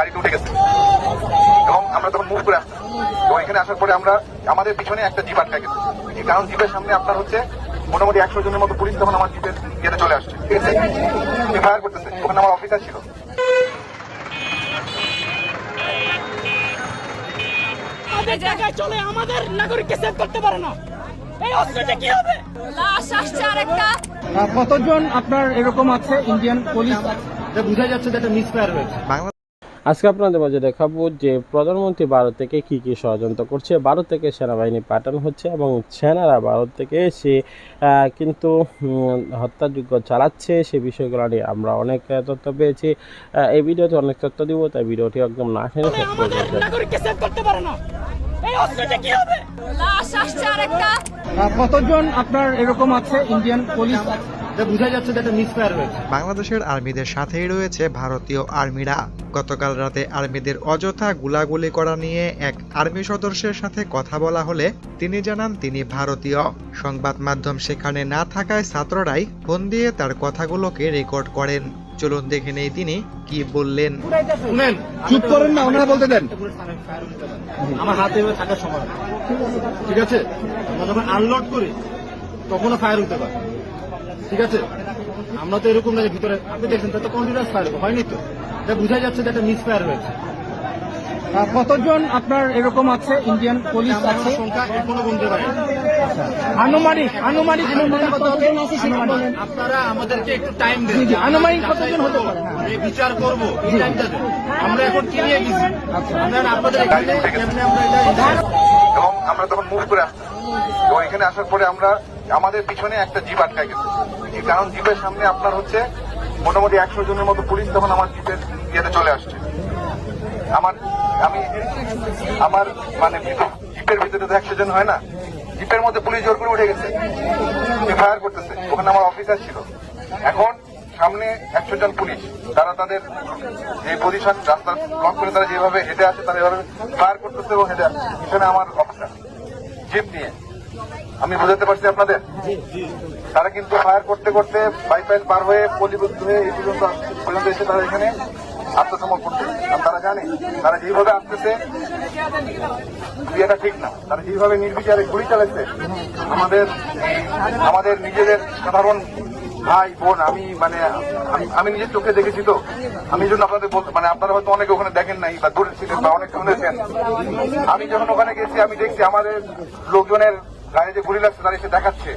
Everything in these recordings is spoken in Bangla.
গাড়িতে উঠে গেছে। এবং আমরা তখন মুভ করে আসছি এবং এখানে আসার পরে আমরা আমাদের পিছনে একটা জিপ আটকা গেছে। কারণ জিপের সামনে আপনার হচ্ছে মোটামুটি একশো জনের মতো পুলিশ তখন আমার জিপের গেটে চলে আসছে। ঠিক আছে? ফায়ার করতেছে। ওখানে আমার অফিসার ছিল। আমাদের জায়গায় চলে আমাদের নাগরিককে সেভ করতে পারে না। এই অস্ত্রটা কি হবে? লাশ আসছে আরেকটা। কতজন আপনার এরকম আছে? ইন্ডিয়ান পুলিশ এটা বোঝা যাচ্ছে যে একটা মিসফায়ার হয়েছে। আজকে আপনাদের মাঝে দেখাবো যে প্রধানমন্ত্রী ভারত থেকে কি কি ষড়যন্ত্র করছে। ভারত থেকে সেনাবাহিনী পাঠানো হচ্ছে এবং সেনারা ভারত থেকে এসে আহ, কিন্তু হত্যাযোগ্য চালাচ্ছে। সে বিষয়গুলো নিয়ে আমরা অনেক তথ্য পেয়েছি। এই ভিডিওতে অনেক তথ্য দিব তাই ভিডিওটি একদম না শেষ করতে পারে না। এই অস্ত্রটা কি হবে? লাশ আসছে আরেকটা। আহ, কতজন আপনার এরকম আছে? ইন্ডিয়ান পুলিশ বোঝা যাচ্ছে যে একটা মিসফায়ার হয়েছে বাংলাদেশের আর্মিদের সাথেই রয়েছে ভারতীয় আর্মিরা। গতকাল রাতে আর্মিদের অযথা গুলাগুলি করা নিয়ে এক আর্মি সদস্যের সাথে কথা বলা হলে তিনি জানান তিনি ভারতীয়। সংবাদ মাধ্যম সেখানে না থাকায় ছাত্ররাই ফোন দিয়ে তার কথাগুলোকে রেকর্ড করেন। চলুন দেখে নেই তিনি কি বললেন। শুনেন চুপ করেন না ওনারা বলতে দেন। আমার হাতে থাকার সময় ঠিক আছে? আমরা যখন আনলোড করি তখনও ফায়ার হতে পারে। ঠিক আছে? আমরা তো এরকম না যে ভিতরে আপনি দেখছেন তো কন্টিনিউয়াস ফায়ার হয়নি তো। এটা বোঝা যাচ্ছে যে একটা মিসফায়ার হয়েছে কতজন আপনার এরকম আছে? ইন্ডিয়ান পুলিশ আছে? সংখ্যা এখনও গুনতে পারি আনুমানিক আনুমানিক আনুমানিক কতজন আছে আপনারা আমাদেরকে একটু টাইম দেন। আনুমানিক কতজন হতে পারে? এই বিচার করব এই টাইমটা আমরা এখন কি নিয়ে গেছি আচ্ছা। আমরা আপনাদের এখানে আমরা এবং আমরা তখন মুভ করে আসছি এবং এখানে আসার পরে আমরা আমাদের পিছনে একটা জিপ আটকা গেছে। কারণ জিপের সামনে আপনার হচ্ছে মোটামুটি একশো জনের মতো পুলিশ তখন আমার জিপের গেটে চলে আসছে। আমার, আমি, আমার মানে জিপের ভিতরে তো একশো জন হয় না। জিপের মধ্যে পুলিশ জোর করে উঠে গেছে। ফায়ার করতেছে। ওখানে আমার অফিসার ছিল। এখন সামনে একশো জন পুলিশ। তারা তাদের যে পজিশন রাস্তা ব্লক করে তারা যেভাবে হেঁটে আছে তারা এভাবে ফায়ার করতেছে এবং হেঁটে আসছে। এখানে আমার অফিসার জিপ নিয়ে। আমি বোঝাতে পারছি আপনাদের? তারা কিন্তু ফায়ার করতে করতে বাইপাইল পার হয়ে পলিবুদ্ধ হয়ে এই পর্যন্ত পর্যন্ত এসে তারা এখানে আত্মসমর্পণ করছে আর তারা জানে তারা যেভাবে আসতেছে বিয়েটা ঠিক না। তারা যেভাবে নির্বিচারে গুলি চালাচ্ছে আমাদের আমাদের নিজেদের সাধারণ ভাই বোন আমি মানে আমি- আমি নিজের চোখে দেখেছি তো। আমি জন্য আপনাদের বলতে মানে আপনারা হয়তো অনেকে ওখানে দেখেন নাই বা দূরে ছিলেন বা অনেক শুনেছেন আমি যখন ওখানে গেছি আমি দেখছি আমাদের লোকজনের গায়ে যে গুলি লাগছে, তারা এসে দেখাচ্ছে।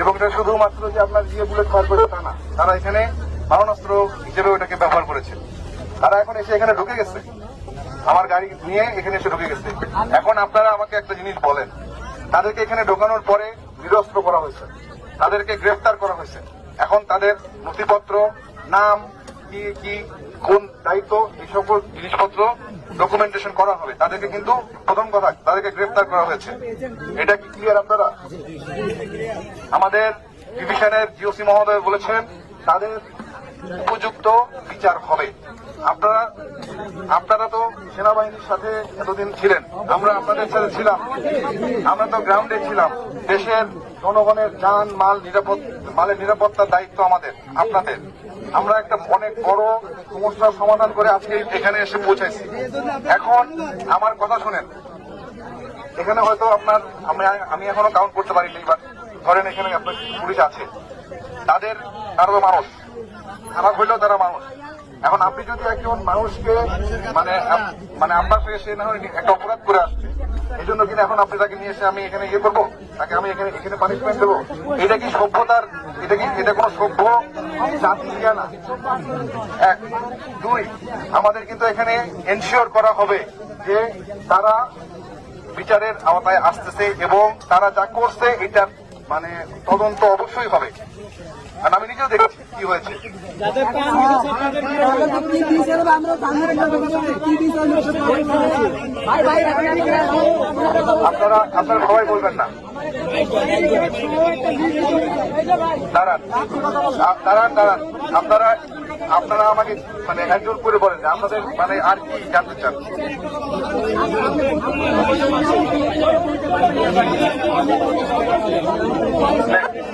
এবং এটা শুধুমাত্র যে আপনার দিয়ে বুলেট ফায়ার করেছে তা না, তারা এখানে মারণাস্ত্র হিসেবে ওটাকে ব্যবহার করেছে। তারা এখন এসে এখানে ঢুকে গেছে। আমার গাড়ি নিয়ে এখানে এসে ঢুকে গেছে। এখন আপনারা আমাকে একটা জিনিস বলেন, তাদেরকে এখানে ঢোকানোর পরে নিরস্ত্র করা হয়েছে। তাদেরকে গ্রেফতার করা হয়েছে। এখন তাদের নথিপত্র, নাম, কি কি, কোন দায়িত্ব, এই সকল জিনিসপত্র ডকুমেন্টেশন করা হবে, তাদেরকে কিন্তু প্রথম কথা, তাদেরকে গ্রেফতার করা হয়েছে। এটা কি ক্লিয়ার আপনারা? আমাদের ডিভিশনের জিওসি মহোদয় বলেছেন, তাদের উপযুক্ত বিচার হবে। আপনারা আপনারা তো সেনাবাহিনীর সাথে এতদিন ছিলেন। আমরা আপনাদের সাথে ছিলাম। আমরা তো গ্রাউন্ডে ছিলাম। দেশের জনগণের যান, মাল, নিরাপদ, মালের নিরাপত্তার দায়িত্ব আমাদের, আপনাদের। আমরা একটা অনেক বড় সমস্যার সমাধান করে আজকে এখানে এসে পৌঁছাইছি। এখন আমার কথা শুনেন। এখানে হয়তো আপনার, আমি এখনও কাউন্ট করতে পারিনি বাট ধরেন এখানে আপনার পুলিশ আছে। তাদের, তারা মানুষ। খারাপ হইলেও তারা মানুষ। এখন আপনি যদি একজন মানুষকে মানে মানে আপনার সঙ্গে সে না একটা অপরাধ করে আসছে, এই জন্য কিনা এখন আপনি তাকে নিয়ে এসে আমি এখানে ইয়ে করব? তাকে আমি এখানে এখানে পানিশমেন্ট দেবো? এটা কি সভ্যতার, এটা কি, এটা কোনো সভ্য জাতি ইয়া না? এক। দুই, আমাদের কিন্তু এখানে এনশিওর করা হবে যে তারা বিচারের আওতায় আসতেছে এবং তারা যা করছে এটার মানে তদন্ত অবশ্যই হবে। আর আমি নিজেও দেখেছি। কি হয়েছে? আপনারা আপনারা সবাই বলবেন না। দাঁড়ান। দাঁড়ান দাঁড়ান। আপনারা আপনারা আমাকে মানে একজন করে বলেন যে আপনাদের মানে আর কি জানতে চান? আহ,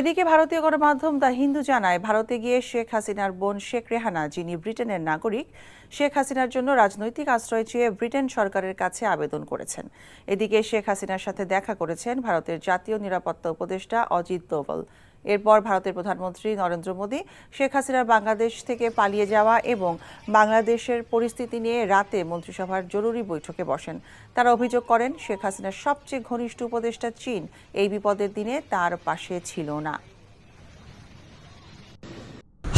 এদিকে ভারতীয় গণমাধ্যম দ্য হিন্দু জানায়, ভারতে গিয়ে শেখ হাসিনার বোন শেখ রেহানা, যিনি ব্রিটেনের নাগরিক, শেখ হাসিনার জন্য রাজনৈতিক আশ্রয় চেয়ে ব্রিটেন সরকারের কাছে আবেদন করেছেন। এদিকে শেখ হাসিনার সাথে দেখা করেছেন ভারতের জাতীয় নিরাপত্তা উপদেষ্টা অজিত দোভাল। এরপর ভারতের প্রধানমন্ত্রী নরেন্দ্র মোদী, শেখ হাসিনার বাংলাদেশ থেকে পালিয়ে যাওয়া এবং বাংলাদেশের পরিস্থিতি নিয়ে রাতে মন্ত্রিসভার জরুরি বৈঠকে বসেন। তারা অভিযোগ করেন, শেখ হাসিনার সবচেয়ে ঘনিষ্ঠ উপদেষ্টা চীন। এই বিপদের দিনে তার পাশে ছিল না।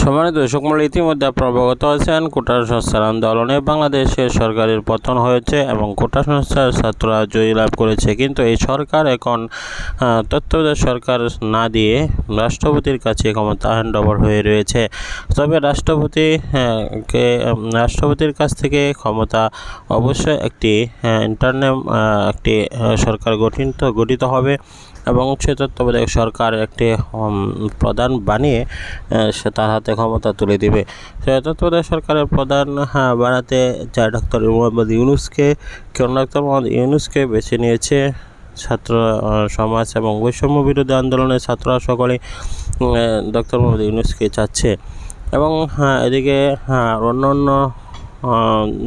সম্মানিত দর্শক মূল্য ইতিমধ্যে আপনারা আছেন, কোটা সংস্থার আন্দোলনে বাংলাদেশের সরকারের পতন হয়েছে এবং কোটা সংস্থার ছাত্ররা জয়ী লাভ করেছে। কিন্তু এই সরকার এখন তত্ত্বাবধায়ক সরকার না দিয়ে রাষ্ট্রপতির কাছে ক্ষমতা হ্যান্ড ওভার হয়ে রয়েছে। তবে রাষ্ট্রপতি কে রাষ্ট্রপতির কাছ থেকে ক্ষমতা অবশ্যই একটি ইন্টারনেম একটি সরকার গঠিত গঠিত হবে। এবং সে তত্ত্বাবধায়ক সরকার একটি প্রধান বানিয়ে সে তার হাতে ক্ষমতা তুলে দিবে। সে তত্ত্বাবধায়ক সরকারের প্রধান বানাতে যা ডক্টর মোহাম্মদ ইউনুসকে। কেন ডক্টর মোহাম্মদ ইউনুসকে বেছে নিয়েছে ছাত্র সমাজ এবং বৈষম্য বিরোধী আন্দোলনের ছাত্ররা সকলেই ডক্টর মোহাম্মদ ইউনুসকে চাচ্ছে। এবং এদিকে অন্য অন্য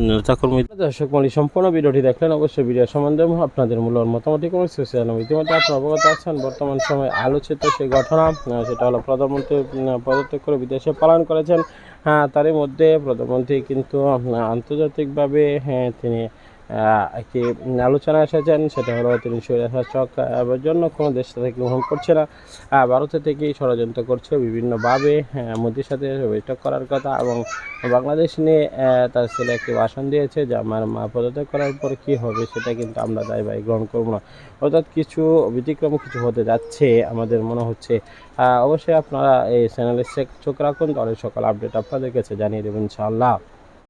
নেতাকর্মী দর্শক মূল্য সম্পূর্ণ ভিডিওটি দেখলেন অবশ্যই ভিডিও সম্বন্ধে আপনাদের মূল্য মোটামুটি কোনো সোশ্যাল ইতিমধ্যে আপনি অবগত আছেন, বর্তমান সময়ে আলোচিত সেই ঘটনা সেটা হলো প্রধানমন্ত্রী পদত্যাগ করে বিদেশে পালন করেছেন। হ্যাঁ তারই মধ্যে প্রধানমন্ত্রী কিন্তু আন্তর্জাতিকভাবে হ্যাঁ তিনি একটি আলোচনা এসেছেন সেটা হলো তিনি স্বৈরশাসক আহ, জন্য কোনো দেশ থেকে গ্রহণ করছে না। ভারতের থেকেই ষড়যন্ত্র করছে বিভিন্নভাবে মোদির সাথে বৈঠক করার কথা এবং বাংলাদেশ নিয়ে তার ছেলে একটি ভাষণ দিয়েছে যে আমার মা পদত্যাগ করার পর কি হবে সেটা কিন্তু আমরা দায় দায়ভাই গ্রহণ করব না। অর্থাৎ কিছু ব্যতিক্রম কিছু হতে যাচ্ছে আমাদের মনে হচ্ছে। অবশ্যই আপনারা এই চ্যানেলে চোখ রাখুন তাহলে সকল আপডেট আপনাদের কাছে জানিয়ে দেবেন ইনশাআল্লাহ।